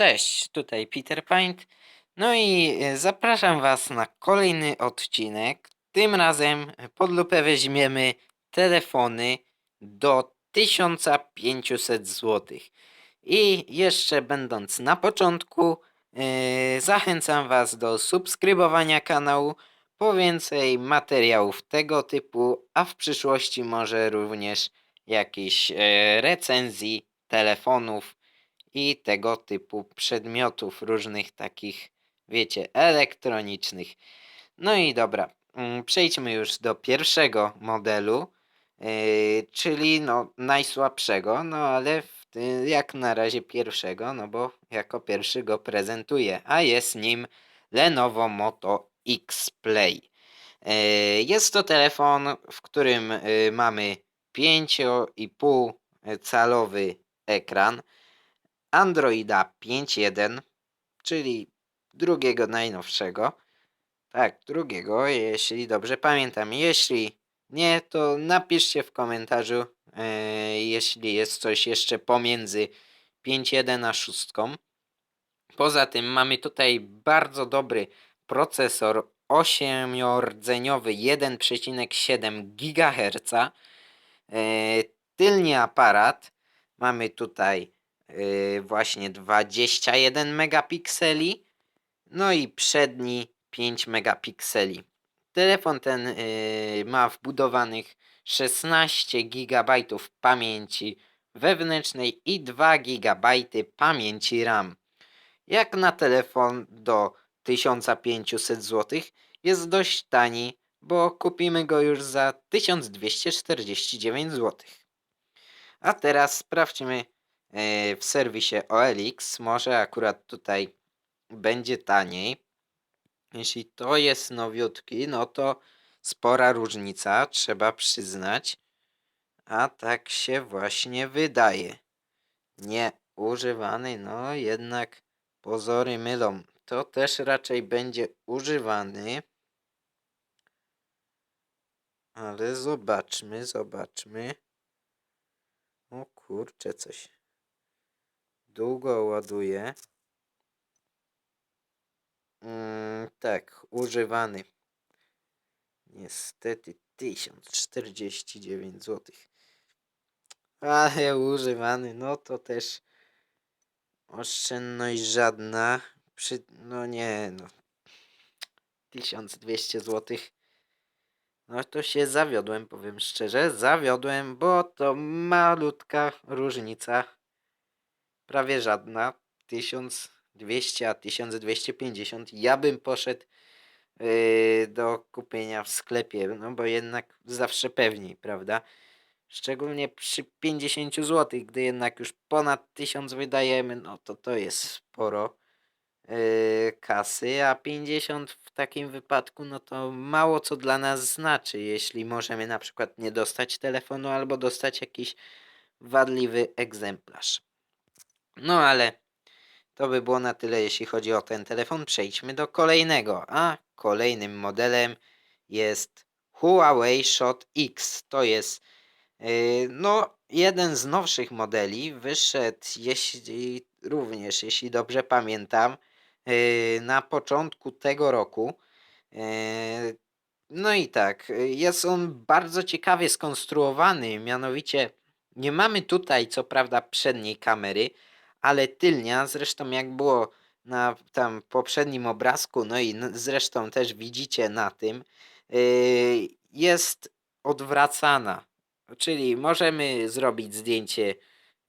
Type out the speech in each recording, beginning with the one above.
Cześć, tutaj Peter Paint. No i e, zapraszam Was na kolejny odcinek. Tym razem pod lupę weźmiemy telefony do 1500 zł. I jeszcze będąc na początku, e, zachęcam Was do subskrybowania kanału po więcej materiałów tego typu, a w przyszłości może również jakichś e, recenzji telefonów i tego typu przedmiotów różnych takich, wiecie, elektronicznych. No i dobra, mm, przejdźmy już do pierwszego modelu, yy, czyli no najsłabszego, no ale jak na razie pierwszego, no bo jako pierwszy go prezentuję, a jest nim Lenovo Moto X Play. Yy, Jest to telefon, w którym yy, mamy 5,5 calowy ekran, Androida 5.1, czyli drugiego najnowszego. Tak, drugiego, jeśli dobrze pamiętam. Jeśli nie, to napiszcie w komentarzu, e, jeśli jest coś jeszcze pomiędzy 5.1 a 6. Poza tym mamy tutaj bardzo dobry procesor 8-rdzeniowy 1,7 GHz. E, tylnie aparat mamy tutaj yy, właśnie 21 megapikseli, no i przedni 5 megapikseli. Telefon ten yy, ma wbudowanych 16 GB pamięci wewnętrznej i 2 GB pamięci RAM. Jak na telefon do 1500 zł jest dość tani, bo kupimy go już za 1249 zł. A teraz sprawdźmy w serwisie OLX. Może akurat tutaj będzie taniej. Jeśli to jest nowiutki, no to spora różnica, trzeba przyznać. A tak się właśnie wydaje. Nie używany, no jednak pozory mylą. To też raczej będzie używany. Ale zobaczmy, zobaczmy. O kurczę, coś długo ładuje. Mm, tak, używany. Niestety 1049 zł. Ale używany, no to też oszczędność żadna. Przy, no nie, no. 1200 zł. No to się zawiodłem, powiem szczerze. Zawiodłem, bo to malutka różnica. Prawie żadna. 1200 a 1250. Ja bym poszedł yy, do kupienia w sklepie, no bo jednak zawsze pewniej, prawda? Szczególnie przy 50 zł, gdy jednak już ponad 1000 wydajemy, no to to jest sporo yy, kasy, a 50 w takim wypadku, no to mało co dla nas znaczy, jeśli możemy na przykład nie dostać telefonu albo dostać jakiś wadliwy egzemplarz. No ale to by było na tyle, jeśli chodzi o ten telefon. Przejdźmy do kolejnego, a kolejnym modelem jest Huawei Shot X. To jest yy, no jeden z nowszych modeli. Wyszedł jeśli również, jeśli dobrze pamiętam, yy, na początku tego roku. Yy, no i tak, jest on bardzo ciekawie skonstruowany, mianowicie nie mamy tutaj co prawda przedniej kamery, ale tylnia, zresztą jak było na tam poprzednim obrazku, no i zresztą też widzicie na tym, yy, jest odwracana. Czyli możemy zrobić zdjęcie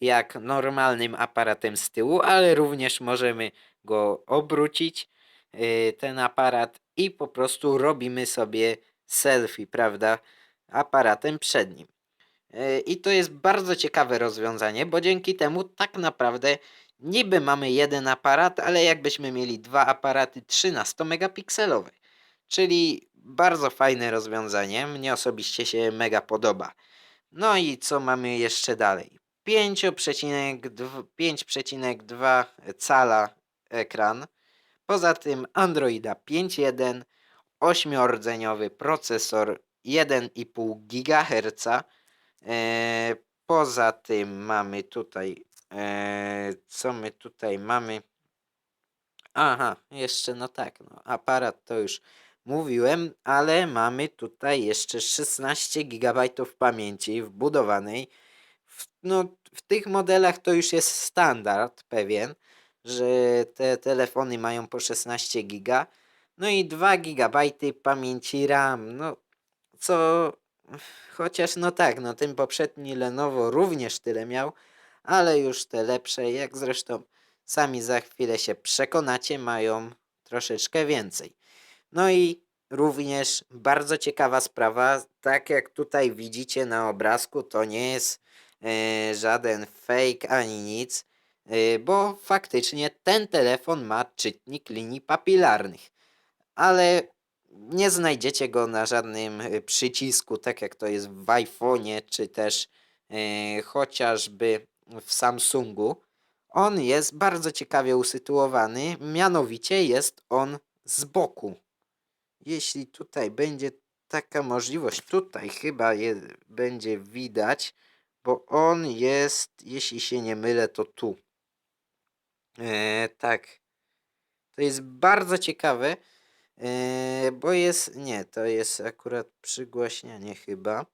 jak normalnym aparatem z tyłu, ale również możemy go obrócić, yy, ten aparat i po prostu robimy sobie selfie, prawda, aparatem przednim. I to jest bardzo ciekawe rozwiązanie, bo dzięki temu tak naprawdę niby mamy jeden aparat, ale jakbyśmy mieli dwa aparaty 13 megapikselowe. Czyli bardzo fajne rozwiązanie. Mnie osobiście się mega podoba. No i co mamy jeszcze dalej? 5,2 5,2 cala ekran. Poza tym Androida 5.1, 8-rdzeniowy procesor 1,5 GHz. E, poza tym mamy tutaj, e, co my tutaj mamy? Aha, jeszcze no tak, no aparat to już mówiłem, ale mamy tutaj jeszcze 16 GB pamięci wbudowanej. W, no, w tych modelach to już jest standard pewien, że te telefony mają po 16 GB. No i 2 GB pamięci RAM. No, co chociaż no tak, no ten poprzedni Lenovo również tyle miał, ale już te lepsze, jak zresztą sami za chwilę się przekonacie, mają troszeczkę więcej. No i również bardzo ciekawa sprawa, tak jak tutaj widzicie na obrazku, to nie jest e, żaden fake ani nic, e, bo faktycznie ten telefon ma czytnik linii papilarnych, ale nie znajdziecie go na żadnym e, przycisku, tak jak to jest w iPhone'ie, czy też e, chociażby w Samsungu. On jest bardzo ciekawie usytuowany, mianowicie jest on z boku. Jeśli tutaj będzie taka możliwość, tutaj chyba je, będzie widać, bo on jest, jeśli się nie mylę, to tu. E, tak. To jest bardzo ciekawe, e, bo jest, nie, to jest akurat przygłaśnianie chyba,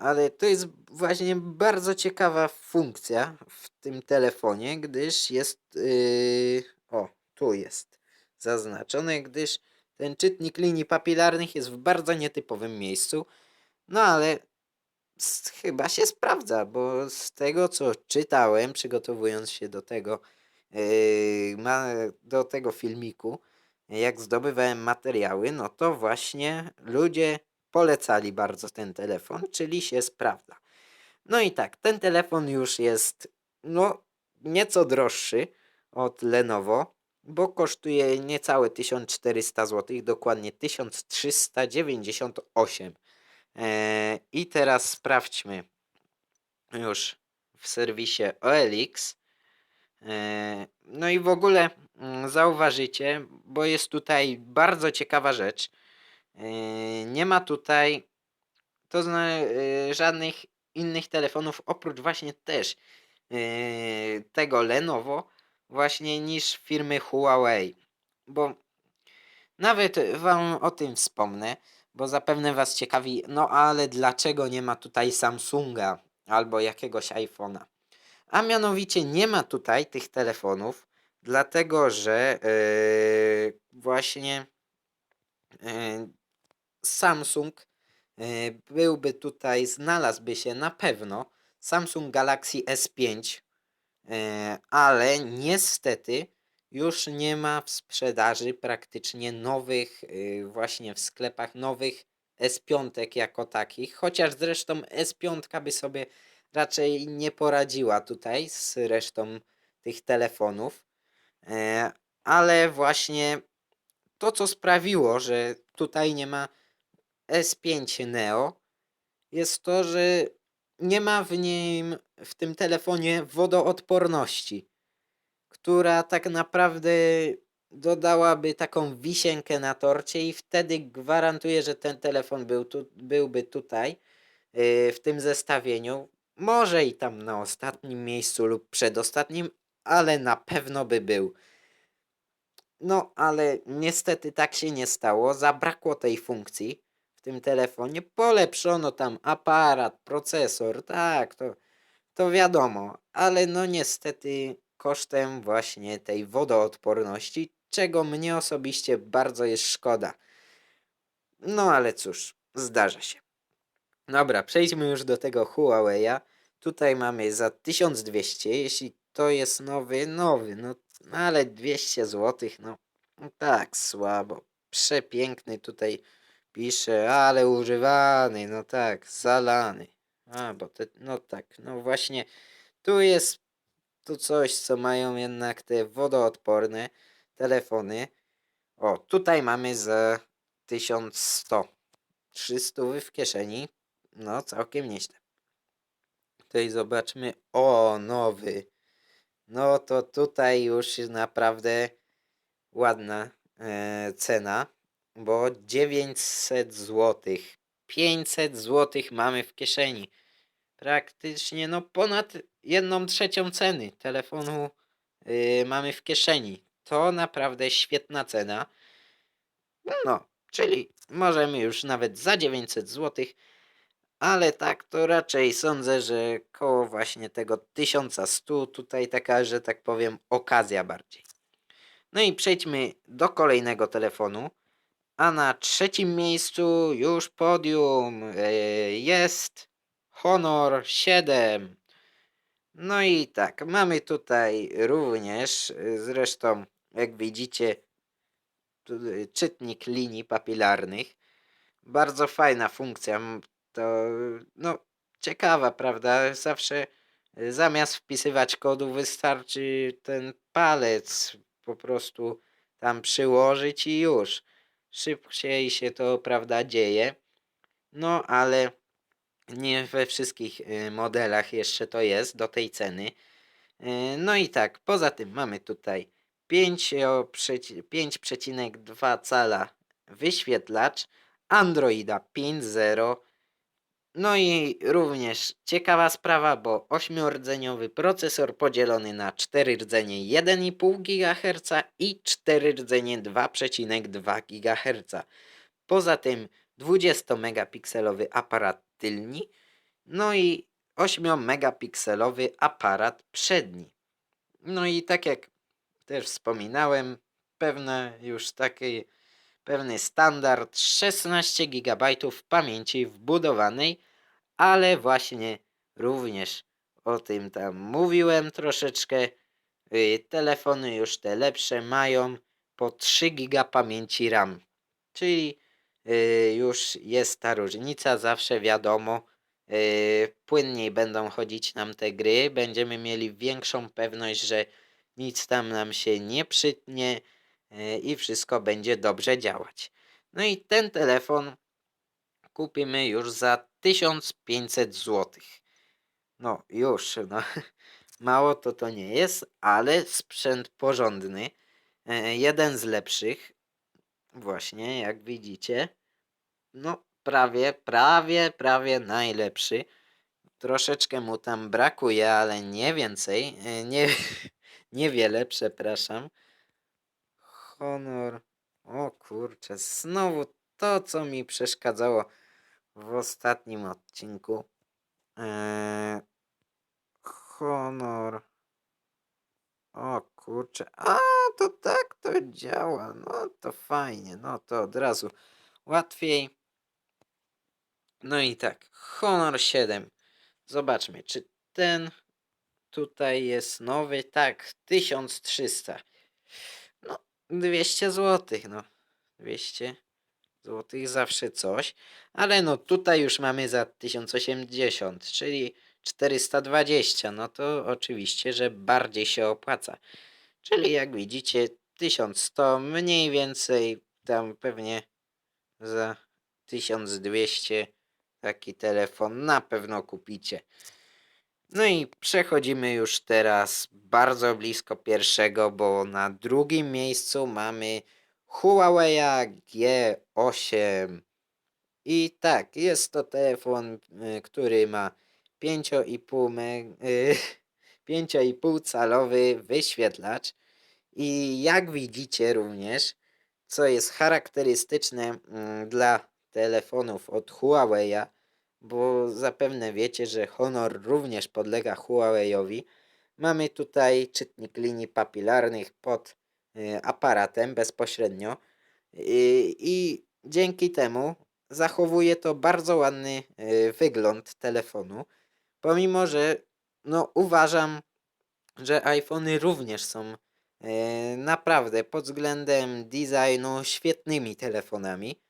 ale to jest właśnie bardzo ciekawa funkcja w tym telefonie, gdyż jest, yy, o, tu jest zaznaczone, gdyż ten czytnik linii papilarnych jest w bardzo nietypowym miejscu, no ale chyba się sprawdza, bo z tego co czytałem, przygotowując się do tego, yy, do tego filmiku, jak zdobywałem materiały, no to właśnie ludzie polecali bardzo ten telefon, czyli się sprawdza. No i tak, ten telefon już jest no nieco droższy od Lenovo, bo kosztuje niecałe 1400 zł, dokładnie 1398. Eee, I teraz sprawdźmy już w serwisie OLX. Eee, No i w ogóle mm, zauważycie, bo jest tutaj bardzo ciekawa rzecz. Eee, Nie ma tutaj to e, żadnych innych telefonów oprócz właśnie też e, tego Lenovo właśnie niż firmy Huawei. Bo nawet wam o tym wspomnę, bo zapewne was ciekawi, no ale dlaczego nie ma tutaj Samsunga albo jakiegoś iPhone'a? A mianowicie nie ma tutaj tych telefonów, dlatego że e, właśnie e, Samsung e, byłby tutaj, znalazłby się na pewno Samsung Galaxy S5, e, ale niestety już nie ma w sprzedaży praktycznie nowych, e, właśnie w sklepach nowych S5 jako takich, chociaż zresztą S5 by sobie raczej nie poradziła tutaj z resztą tych telefonów, e, ale właśnie to, co sprawiło, że tutaj nie ma S5 Neo, jest to, że nie ma w nim, w tym telefonie wodoodporności, która tak naprawdę dodałaby taką wisienkę na torcie i wtedy gwarantuję, że ten telefon był tu, byłby tutaj yy, w tym zestawieniu. Może i tam na ostatnim miejscu lub przedostatnim, ale na pewno by był. No, ale niestety tak się nie stało. Zabrakło tej funkcji w tym telefonie. Polepszono tam aparat, procesor, tak, to, to wiadomo, ale no niestety kosztem właśnie tej wodoodporności, czego mnie osobiście bardzo jest szkoda. No ale cóż, zdarza się. Dobra, przejdźmy już do tego Huawei'a. Tutaj mamy za 1200, jeśli to jest nowy, nowy, no ale 200 zł, no, no tak, słabo. Przepiękny tutaj pisze, ale używany, no tak, zalany. A, bo te, no tak, no właśnie, tu jest tu coś, co mają jednak te wodoodporne telefony. O, tutaj mamy za 1100. 300 w kieszeni. No, całkiem nieźle. Tutaj zobaczmy. O, nowy. No to tutaj już jest naprawdę ładna e, cena, bo 900 zł. 500 zł mamy w kieszeni. Praktycznie no ponad jedną trzecią ceny telefonu y, mamy w kieszeni. to naprawdę świetna cena. No, czyli możemy już nawet za 900 zł, ale tak to raczej sądzę, że koło właśnie tego 1100 tutaj taka, że tak powiem, okazja bardziej. No i przejdźmy do kolejnego telefonu. A na trzecim miejscu już podium e, jest Honor 7. No i tak, mamy tutaj również, zresztą jak widzicie, y, czytnik linii papilarnych. Bardzo fajna funkcja. To no ciekawa, prawda? Zawsze y, zamiast wpisywać kodu wystarczy ten palec po prostu tam przyłożyć i już. Szybciej się to, prawda, dzieje. No ale nie we wszystkich y, modelach jeszcze to jest do tej ceny. Y, No i tak, poza tym mamy tutaj 5,2 5,2 cala wyświetlacz Androida 5.0. No i również ciekawa sprawa, bo 8-rdzeniowy procesor podzielony na 4 rdzenie 1,5 GHz i 4 rdzenie 2,2 GHz. Poza tym 20-megapikselowy aparat tylni, no i 8-megapikselowy aparat przedni. No i tak jak też wspominałem, pewne już taki pewny standard 16 GB pamięci wbudowanej, ale właśnie również o tym tam mówiłem troszeczkę. Y, Telefony już te lepsze mają po 3 GB pamięci RAM. Czyli y, już jest ta różnica, zawsze wiadomo, y, płynniej będą chodzić nam te gry, będziemy mieli większą pewność, że nic tam nam się nie przytnie i wszystko będzie dobrze działać. No i ten telefon kupimy już za 1500 zł. No już, no mało to to nie jest, ale sprzęt porządny, e, jeden z lepszych, właśnie jak widzicie, no prawie, prawie, prawie najlepszy. Troszeczkę mu tam brakuje, ale nie więcej, e, nie, niewiele, przepraszam. Honor, o kurczę, znowu to, co mi przeszkadzało w ostatnim odcinku. Eee, honor. O kurczę. A, to tak to działa. No to fajnie. No to od razu łatwiej. No i tak. Honor 7. Zobaczmy, czy ten tutaj jest nowy. Tak, 1300. No, 200 zł. No, 200 zł zawsze coś. Ale no tutaj już mamy za 1080, czyli 420. No to oczywiście, że bardziej się opłaca. Czyli jak widzicie 1100 mniej więcej tam pewnie za 1200 taki telefon na pewno kupicie. No i przechodzimy już teraz bardzo blisko pierwszego, bo na drugim miejscu mamy Huawei G8. I tak, jest to telefon, y, który ma 5,5 me- y, 5,5 calowy wyświetlacz. I jak widzicie również, co jest charakterystyczne mm, dla telefonów od Huawei'a, bo zapewne wiecie, że Honor również podlega Huawei'owi. Mamy tutaj czytnik linii papilarnych pod y, aparatem bezpośrednio i, i dzięki temu zachowuje to bardzo ładny y, wygląd telefonu, pomimo że no, uważam, że iPhony również są naprawdę pod względem designu świetnymi telefonami.